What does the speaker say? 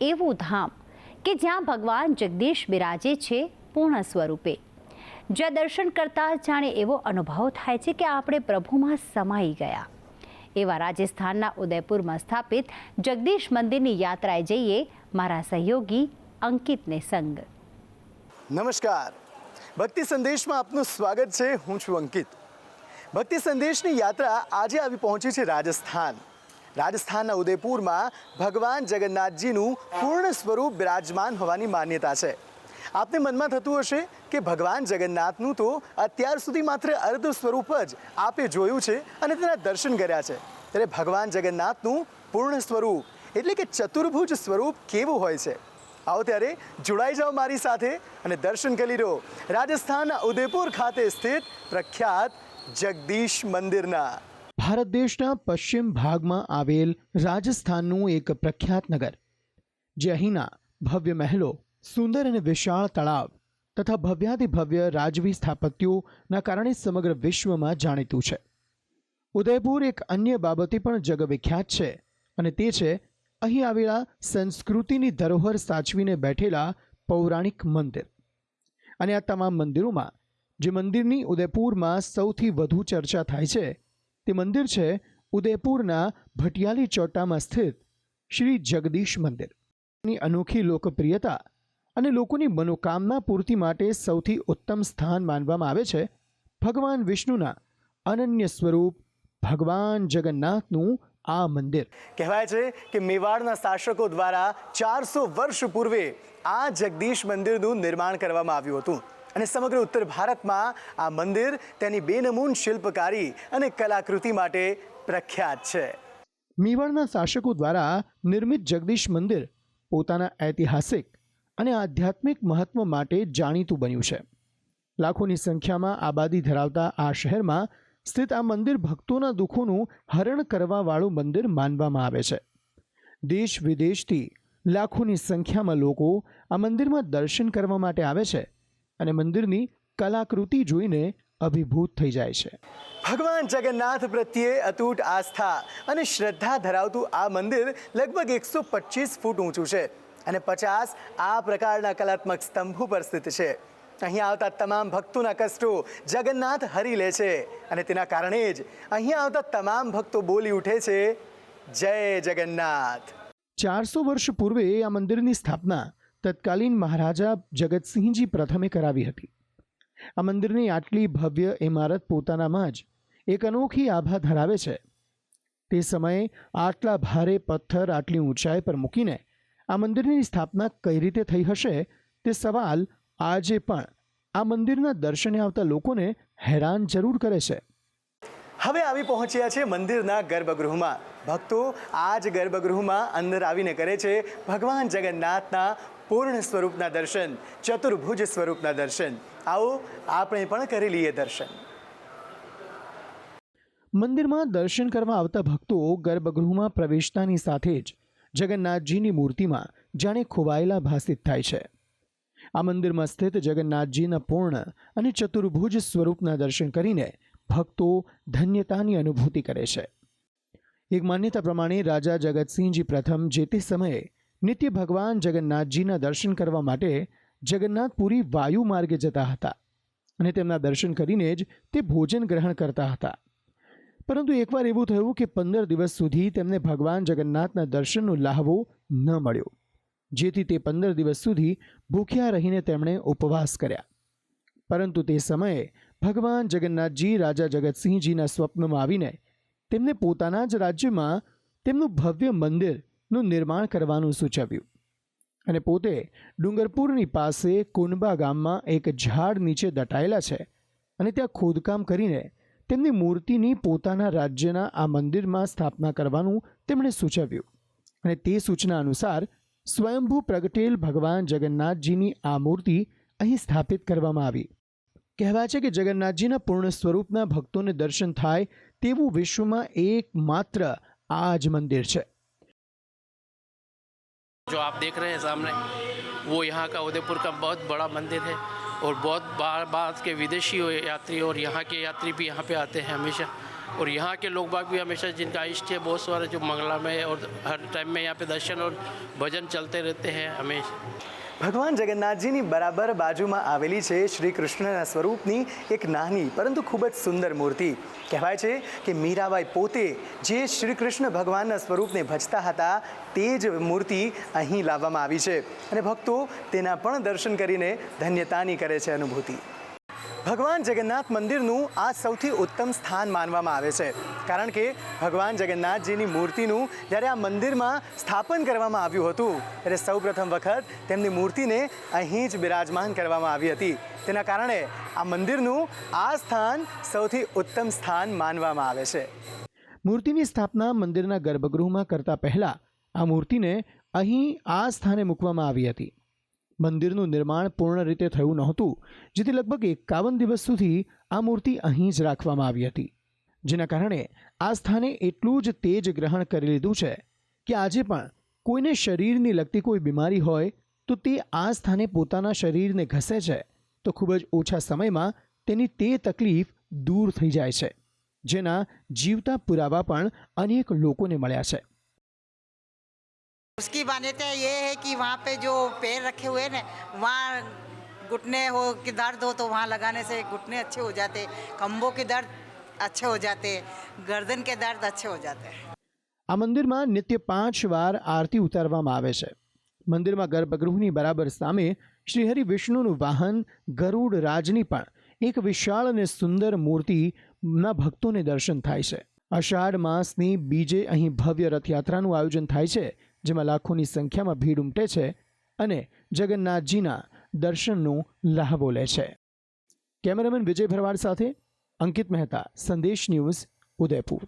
એવું ધામ કે જ્યાં ભગવાન જગદીશ બિરાજે છે પૂર્ણ સ્વરૂપે. જ્યાં દર્શન કરતાં જાણે એવો અનુભવ થાય છે કે આપણે પ્રભુમાં સમાઈ ગયા. એવા રાજસ્થાનના ઉદયપુરમાં સ્થાપિત જગદીશ મંદિરની યાત્રાએ જઈએ મારા સહયોગી અંકિતને સંગ. નમસ્કાર. ભક્તિ સંદેશમાં આપનું સ્વાગત છે. હું છું અંકિત. ભક્તિ સંદેશની યાત્રા આજે આવી પહોંચી છે રાજસ્થાન. રાજસ્થાનના ઉદયપુરમાં ભગવાન જગન્નાથજીનું પૂર્ણ સ્વરૂપ બિરાજમાન હોવાની માન્યતા છે. આપને મનમાં થતું હશે કે ભગવાન જગન્નાથનું તો અત્યાર સુધી માત્ર અર્ધ સ્વરૂપ જ આપે જોયું છે અને તેના દર્શન કર્યા છે. ત્યારે ભગવાન જગન્નાથનું પૂર્ણ સ્વરૂપ એટલે કે ચતુર્ભુજ સ્વરૂપ કેવું હોય છે? આવો ત્યારે જોડાઈ જાઓ મારી સાથે અને દર્શન કરી લો. રાજસ્થાનના ઉદયપુર ખાતે સ્થિત પ્રખ્યાત જગદીશ મંદિરના. ભારત દેશના પશ્ચિમ ભાગમાં આવેલ રાજસ્થાનનું એક પ્રખ્યાત નગર, જે અહીંના ભવ્ય મહેલો, સુંદર અને વિશાળ તળાવ તથા ભવ્યાતિ ભવ્ય રાજવી સ્થાપત્યોના કારણે સમગ્ર વિશ્વમાં જાણીતું છે. ઉદયપુર એક અન્ય બાબતે પણ જગવિખ્યાત છે અને તે છે, અહીં આવેલા સંસ્કૃતિની ધરોહર સાચવીને બેઠેલા પૌરાણિક મંદિર. અને આ તમામ મંદિરોમાં, જે મંદિરની ઉદયપુરમાં સૌથી વધુ ચર્ચા થાય છે તે મંદિર છે ઉદયપુરના ભટિયાલી ચોટામાં સ્થિત શ્રી જગદીશ મંદિર. ની અનોખી લોકપ્રિયતા અને લોકોની મનોકામના પૂર્તિ માટે સૌથી ઉત્તમ સ્થાન માનવામાં આવે છે ભગવાન વિષ્ણુના અનન્ય સ્વરૂપ ભગવાન જગન્નાથનું આ મંદિર. કહેવાય છે કે મેવાડના શાસકો દ્વારા ચારસો વર્ષ પૂર્વે આ જગદીશ મંદિરનું નિર્માણ કરવામાં આવ્યું હતું. અને સમગ્ર ઉત્તર ભારતમાં આ મંદિર તેની બેનમૂન શિલ્પકારી અને કલાકૃતિ માટે પ્રખ્યાત છે. મીવાડના શાસકો દ્વારા નિર્મિત જગદીશ મંદિર પોતાના ઐતિહાસિક અને આધ્યાત્મિક મહત્વ માટે જાણીતું બન્યું છે. લાખોની સંખ્યામાં આબાદી ધરાવતા આ શહેરમાં સ્થિત આ મંદિર ભક્તોના દુઃખોનું હરણ કરવાવાળું મંદિર માનવામાં આવે છે. દેશ વિદેશથી લાખોની સંખ્યામાં લોકો આ મંદિરમાં દર્શન કરવા માટે આવે છે અને મંદિરની કલાકૃતિ જોઈને અભિભૂત થઈ જાય છે. ભગવાન જગન્નાથ પ્રત્યે અતૂટ આસ્થા અને શ્રદ્ધા ધરાવતું આ મંદિર લગભગ એકસો પચીસ ફૂટ ઊંચું છે અને પચાસ આ પ્રકારના કલાત્મક સ્તંભો પર સ્થિત છે. અહીં આવતા તમામ ભક્તોના કષ્ટો જગન્નાથ હરી લે છે અને તેના કારણે જ અહીં આવતા તમામ ભક્તો બોલી ઉઠે છે જય જગન્નાથ. ચારસો વર્ષ પૂર્વે આ મંદિરની સ્થાપના તત્કાલીન મહારાજા જગતસિંહજી પ્રથમે કરાવી હતી. આ મંદિરની આટલી ભવ્ય ઇમારત પોતાનામાં જ એક અનોખી આભા ધરાવે છે. તે સમયે આટલા ભારે પથ્થર, આટલી ઊંચાઈ પર મૂકીને આ મંદિરની સ્થાપના કઈ રીતે થઈ હશે તે સવાલ આજે પણ આ મંદિરના દર્શને આવતા લોકોને હેરાન જરૂર કરે છે. હવે આવી પહોંચ્યા છે મંદિરના ગર્ભગૃહમાં. ભક્તો આ જ ગર્ભગૃહમાં અંદર આવીને કરે છે ભગવાન જગન્નાથના પૂર્ણ સ્વરૂપના દર્શન, ચતુર્ભુજ સ્વરૂપના દર્શન. આવો, આપણે પણ કરી લઈએ દર્શન. મંદિરમાં દર્શન કરવા આવતા ભક્તો ગર્ભગૃહમાં પ્રવેશતાની સાથે જ જગન્નાથજીની મૂર્તિમાં જાણે ખોવાયેલા ભાષિત થાય છે. આ મંદિરમાં સ્થિત જગન્નાથજીના પૂર્ણ અને ચતુર્ભુજ સ્વરૂપના દર્શન કરીને ભક્તો ધન્યતાની અનુભૂતિ કરે છે. એક માન્યતા પ્રમાણે રાજા જગતસિંહજી પ્રથમ જે તે સમયે નિત્ય ભગવાન જગન્નાથજીના દર્શન કરવા માટે જગન્નાથપુરી વાયુ માર્ગે જતા હતા અને તેમના દર્શન કરીને જ તે ભોજન ગ્રહણ કરતા હતા. પરંતુ એકવાર એવું થયું કે પંદર દિવસ સુધી તેમને ભગવાન જગન્નાથના દર્શનનો લાહવો ન મળ્યો, જેથી તે પંદર દિવસ સુધી ભૂખ્યા રહીને તેમણે ઉપવાસ કર્યા. પરંતુ તે સમયે ભગવાન જગન્નાથજી રાજા જગતસિંહજીના સ્વપ્નમાં આવીને તેમને પોતાના જ રાજ્યમાં તેમનું ભવ્ય મંદિરનું નિર્માણ કરવાનું સૂચવ્યું. અને પોતે ડુંગરપુરની પાસે કુનબા ગામમાં એક ઝાડ નીચે દટાયેલા છે અને ત્યાં ખોદકામ કરીને તેમની મૂર્તિની પોતાના રાજ્યના આ મંદિરમાં સ્થાપના કરવાનું તેમણે સૂચવ્યું. અને તે સૂચના અનુસાર સ્વયંભૂ પ્રગટેલ ભગવાન જગન્નાથજીની આ મૂર્તિ અહીં સ્થાપિત કરવામાં આવી. કહેવાય છે કે જગન્નાથજીના પૂર્ણ સ્વરૂપના ભક્તોને દર્શન થાય તેવું વિશ્વમાં એકમાત્ર આ જ મંદિર છે. जो आप देख रहे हैं सामने, वो यहाँ का उदयपुर का बहुत बड़ा मंदिर है और बहुत बार बार के विदेशी यात्री और यहाँ के यात्री भी यहाँ पे आते हैं हमेशा। और यहाँ के लोग बाग भी हमेशा जिनका इष्ट है, बहुत सारे जो मंगला में और हर टाइम में यहाँ पे दर्शन और भजन चलते रहते हैं हमेशा। ભગવાન જગન્નાથજીની બરાબર બાજુમાં આવેલી છે શ્રી કૃષ્ણના સ્વરૂપની એક નાની, પરંતુ ખૂબ જ સુંદર મૂર્તિ. કહેવાય છે કે મીરાબાઈ પોતે જે શ્રી કૃષ્ણ ભગવાનના સ્વરૂપને ભજતા હતા, તે જ મૂર્તિ અહીં લાવવામાં આવી છે. અને ભક્તો તેના પણ દર્શન કરીને ધન્યતાની કરે છે અનુભૂતિ. ભગવાન જગન્નાથ મંદિરનું આ સૌથી ઉત્તમ સ્થાન માનવામાં આવે છે. કારણ કે ભગવાન જગન્નાથજીની મૂર્તિનું જ્યારે આ મંદિરમાં સ્થાપન કરવામાં આવ્યું હતું, ત્યારે સૌ પ્રથમ વખત તેમની મૂર્તિને અહીં જ બિરાજમાન કરવામાં આવી હતી. તેના કારણે આ મંદિરનું આ સ્થાન સૌથી ઉત્તમ સ્થાન માનવામાં આવે છે. મૂર્તિની સ્થાપના મંદિરના ગર્ભગૃહમાં કરતા પહેલા આ મૂર્તિને અહીં આ સ્થાને મૂકવામાં આવી હતી. મંદિરનું નિર્માણ પૂર્ણ રીતે થયું નહોતું, જેથી લગભગ એકાવન દિવસ સુધી આ મૂર્તિ અહીં જ રાખવામાં આવી હતી. જેના કારણે આ સ્થાને એટલું જ તેજ ગ્રહણ કરી લીધું છે કે આજે પણ કોઈને શરીરની લગતી કોઈ બીમારી હોય તો તે આ સ્થાને પોતાના શરીરને ઘસે છે તો ખૂબ જ ઓછા સમયમાં તેની તે તકલીફ દૂર થઈ જાય છે, જેના જીવતા પુરાવા પણ અનેક લોકોને મળ્યા છે. उसकी मान्यता ये है कि वहाँ पे जो पैर रखे हुए हैं ना वहाँ घुटने हो कि दर्द हो तो वहाँ लगाने से घुटने अच्छे हो जाते कंबों के दर्द अच्छे हो जाते गर्दन के दर्द अच्छे हो जाते हैं આ મંદિરમાં નિત્ય પાંચ વાર આરતી ઉતારવામાં આવે છે મંદિરમાં ગર્ભગૃહની બરાબર સામે શ્રીહરિ વિષ્ણુનું વાહન ગરુડ રાજની પણ એક વિશાળ અને સુંદર મૂર્તિના ભક્તોને દર્શન થાય છે અષાઢ માસની બીજે અહીં ભવ્ય રથયાત્રાનું આયોજન થાય છે જેમાં લાખોની સંખ્યામાં ભીડ ઉમટે છે અને જગન્નાથજીના દર્શનનું લહાવો લે છે. કેમેરામેન વિજય ભરવાડ સાથે અંકિત મહેતા, સંદેશ ન્યૂઝ, ઉદયપુર.